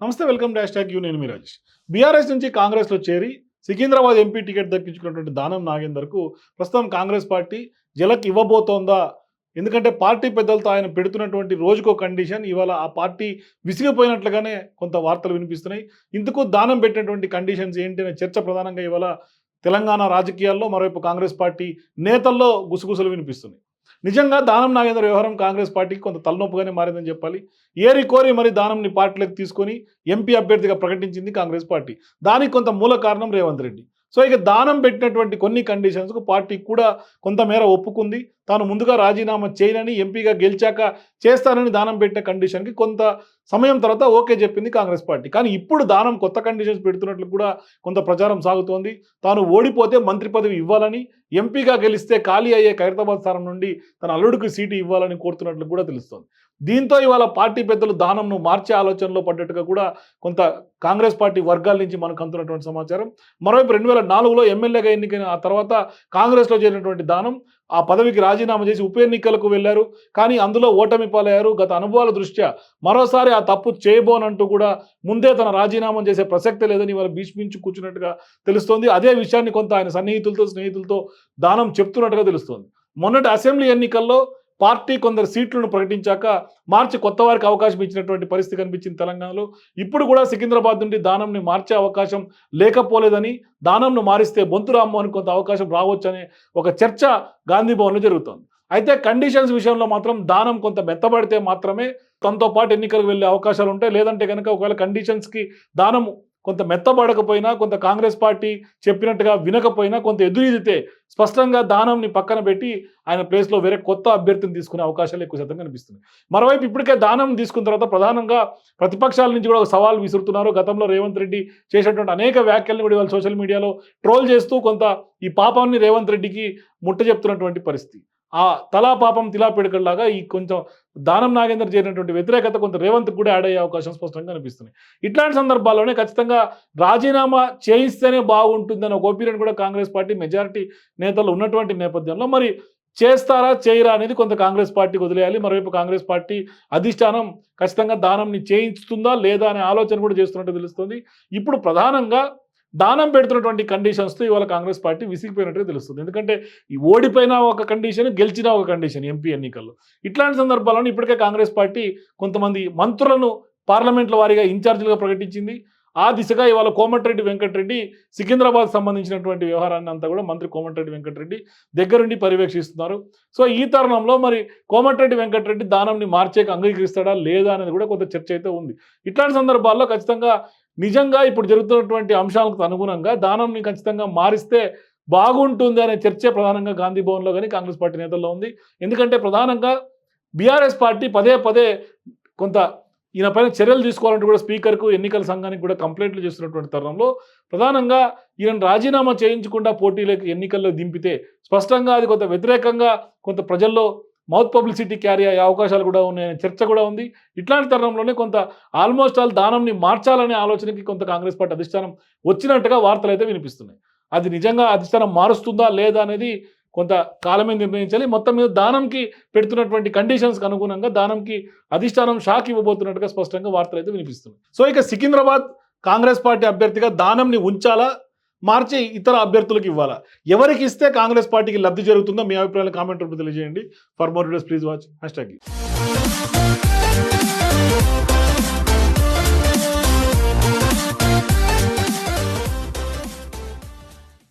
నమస్తే welcome dash tag you నేను మీ Rajesh. BRS నుంచి కాంగ్రెస్లో చేరి సికింద్రాబాద్ ఎంపీ టికెట్ దక్కించుకున్నటువంటి దానం నాగేందర్కు ప్రస్తుతం కాంగ్రెస్ పార్టీ జలక్ ఇవ్వబోతోందా? ఎందుకంటే పార్టీ పెద్దలతో ఆయన పెడుతున్నటువంటి రోజుకో కండిషన్ ఇవాళ ఆ పార్టీ విసిగిపోయినట్లుగానే కొంత వార్తలు వినిపిస్తున్నాయి. ఇందుకు దానం పెట్టినటువంటి కండిషన్స్ ఏంటి అనే చర్చ ప్రధానంగా ఇవాళ తెలంగాణ రాజకీయాల్లో మరోవైపు కాంగ్రెస్ పార్టీ నేతల్లో గుసగుసలు వినిపిస్తున్నాయి. నిజంగా దానం నాగేంద్ర వ్యవహారం కాంగ్రెస్ పార్టీకి కొంత తలనొప్పుగానే మారిందని చెప్పాలి. ఏరి కోరి మరి దానంని పార్టీలోకి తీసుకొని ఎంపీ అభ్యర్థిగా ప్రకటించింది కాంగ్రెస్ పార్టీ. దానికి కొంత మూల కారణం రేవంత్ రెడ్డి. సో ఇక దానం పెట్టినటువంటి కొన్ని కండిషన్స్కు పార్టీ కూడా కొంతమేర ఒప్పుకుంది. తాను ముందుగా రాజీనామా చేయనని ఎంపీగా గెలిచాక చేస్తానని దానం పెట్టిన కండిషన్కి కొంత సమయం తర్వాత ఓకే చెప్పింది కాంగ్రెస్ పార్టీ. కానీ ఇప్పుడు దానం కొత్త కండిషన్స్ పెడుతున్నట్లు కూడా కొంత ప్రచారం సాగుతోంది. తాను ఓడిపోతే మంత్రి పదవి ఇవ్వాలని ఎంపీగా గెలిస్తే ఖాళీ అయ్యే ఖైరతాబాద్ స్థానం నుండి తన అల్లుడికి సీటు ఇవ్వాలని కోరుతున్నట్లు కూడా తెలుస్తోంది. దీంతో ఇవాళ పార్టీ పెద్దలు దానంను మార్చే ఆలోచనలో పడ్డట్టుగా కూడా కొంత కాంగ్రెస్ పార్టీ వర్గాల నుంచి మనకు అందుతున్నటువంటి సమాచారం. మరోవైపు రెండు వేల నాలుగులో ఎమ్మెల్యేగా ఎన్నికైన ఆ తర్వాత కాంగ్రెస్లో చేరినటువంటి దానం ఆ పదవికి రాజీనామా చేసి ఉప ఎన్నికలకు వెళ్ళారు. కానీ అందులో ఓటమి పాలయ్యారు. గత అనుభవాల దృష్ట్యా మరోసారి ఆ తప్పు చేయబోనంటూ కూడా ముందే తన రాజీనామా చేసే ప్రసక్తి లేదని ఇవాళ భీష్మించి కూర్చున్నట్టుగా తెలుస్తోంది. అదే విషయాన్ని కొంత ఆయన సన్నిహితులతో స్నేహితులతో దానం చెప్తున్నట్టుగా తెలుస్తోంది. మొన్నటి అసెంబ్లీ ఎన్నికల్లో పార్టీ కొందరు సీట్లను ప్రకటించాక మార్చి కొత్త వారికి అవకాశం ఇచ్చినటువంటి పరిస్థితి కనిపించింది తెలంగాణలో. ఇప్పుడు కూడా సికింద్రాబాద్ నుండి దానంని మార్చే అవకాశం లేకపోలేదని దానంను మారిస్తే బొంతు రామ్మోహన్ కొంత అవకాశం రావచ్చనే ఒక చర్చ గాంధీ భవన్లో జరుగుతోంది. అయితే కండిషన్స్ విషయంలో మాత్రం దానం కొంత మెత్తబడితే మాత్రమే తనతో పాటు ఎన్నికలకు వెళ్ళే అవకాశాలు ఉంటాయి. లేదంటే కనుక ఒకవేళ కండిషన్స్కి దానం కొంత మెత్తబడకపోయినా కొంత కాంగ్రెస్ పార్టీ చెప్పినట్టుగా వినకపోయినా కొంత ఎదురీదితే స్పష్టంగా దానంని పక్కన పెట్టి ఆయన ప్లేస్లో వేరే కొత్త అభ్యర్థిని తీసుకునే అవకాశాలు ఎక్కువ శాతం కనిపిస్తుంది మరోవైపు ఇప్పటికే దానం తీసుకున్న తర్వాత ప్రధానంగా ప్రతిపక్షాల నుంచి కూడా ఒక సవాల్ విసురుతున్నారు. గతంలో రేవంత్ రెడ్డి చేసినటువంటి అనేక వ్యాఖ్యలను కూడా ఇవాళ సోషల్ మీడియాలో ట్రోల్ చేస్తూ కొంత ఈ పాపాన్ని రేవంత్ రెడ్డికి ముట్ట చెప్తున్నటువంటి పరిస్థితి. ఆ తలా పాపం తిలా పిడకల్లాగా ఈ కొంచెం దానం నాగేందర్ చేరినటువంటి వ్యతిరేకత కొంత రేవంత్ కూడా యాడ్ అయ్యే అవకాశం స్పష్టంగా కనిపిస్తుంది ఇట్లాంటి సందర్భాల్లోనే ఖచ్చితంగా రాజీనామా చేయిస్తేనే బాగుంటుందని ఒక ఒపీనియన్ కూడా కాంగ్రెస్ పార్టీ మెజారిటీ నేతలు ఉన్నటువంటి నేపథ్యంలో మరి చేస్తారా చేయరా అనేది కొంత కాంగ్రెస్ పార్టీకి వదిలేయాలి. మరోవైపు కాంగ్రెస్ పార్టీ అధిష్టానం ఖచ్చితంగా దానంని చేయించుతుందా లేదా అనే ఆలోచన కూడా చేస్తున్నట్టు తెలుస్తుంది. ఇప్పుడు ప్రధానంగా దానం పెడుతున్నటువంటి కండిషన్స్తో ఇవాళ కాంగ్రెస్ పార్టీ విసిగిపోయినట్టుగా తెలుస్తుంది. ఎందుకంటే ఈ ఓడిపోయిన ఒక కండిషన్ గెలిచిన ఒక కండిషన్ ఎంపీ ఎన్నికల్లో. ఇట్లాంటి సందర్భాలను ఇప్పటికే కాంగ్రెస్ పార్టీ కొంతమంది మంత్రులను పార్లమెంట్ల వారీగా ఇన్ఛార్జీలుగా ప్రకటించింది. ఆ దిశగా ఇవాళ కోమటిరెడ్డి వెంకటరెడ్డి సికింద్రాబాద్ సంబంధించినటువంటి వ్యవహారాన్ని అంతా కూడా మంత్రి కోమటిరెడ్డి వెంకటరెడ్డి దగ్గరుండి పర్యవేక్షిస్తున్నారు. సో ఈ తరుణంలో మరి కోమటిరెడ్డి వెంకటరెడ్డి దానంని మార్చేకి అంగీకరిస్తాడా లేదా అనేది కూడా కొంత చర్చ అయితే ఉంది. ఇట్లాంటి సందర్భాల్లో ఖచ్చితంగా నిజంగా ఇప్పుడు జరుగుతున్నటువంటి అంశాలకు అనుగుణంగా దానంని ఖచ్చితంగా మారిస్తే బాగుంటుంది అనే చర్చే ప్రధానంగా గాంధీ భవన్లో కానీ కాంగ్రెస్ పార్టీ నేతల్లో ఉంది. ఎందుకంటే ప్రధానంగా బీఆర్ఎస్ పార్టీ పదే పదే కొంత ఈయన పైన చర్యలు తీసుకోవాలంటే కూడా స్పీకర్కు ఎన్నికల సంఘానికి కూడా కంప్లైంట్లు చేస్తున్నటువంటి తరుణంలో ప్రధానంగా ఈయన రాజీనామా చేయించకుండా పోటీలకు ఎన్నికల్లో దింపితే స్పష్టంగా అది కొంత వ్యతిరేకంగా కొంత ప్రజల్లో మౌత్ పబ్లిసిటీ క్యారీ అయ్యే అవకాశాలు కూడా ఉన్నాయనే చర్చ కూడా ఉంది. ఇట్లాంటి తరుణంలోనే కొంత ఆల్మోస్ట్ ఆల్ దానంని మార్చాలనే ఆలోచనకి కొంత కాంగ్రెస్ పార్టీ అధిష్టానం వచ్చినట్టుగా వార్తలు అయితే వినిపిస్తున్నాయి. అది నిజంగా అధిష్టానం మారుస్తుందా లేదా అనేది కొంత కాలమే నిర్ణయించాలి. మొత్తం మీద దానంకి పెడుతున్నటువంటి కండిషన్స్కి అనుగుణంగా దానంకి అధిష్టానం షాక్ ఇవ్వబోతున్నట్టుగా స్పష్టంగా వార్తలు అయితే వినిపిస్తున్నాయి. సో ఇక సికింద్రాబాద్ కాంగ్రెస్ పార్టీ అభ్యర్థిగా దానంని ఉంచాలా? మార్చి ఇతర అభ్యర్థులకు ఇవ్వాలా? ఎవరికి ఇస్తే కాంగ్రెస్ పార్టీకి లబ్ధి జరుగుతుందో మీ అభిప్రాయాలు కామెంట్ రూపంలో తెలియజేయండి. For more videos please watch hashtag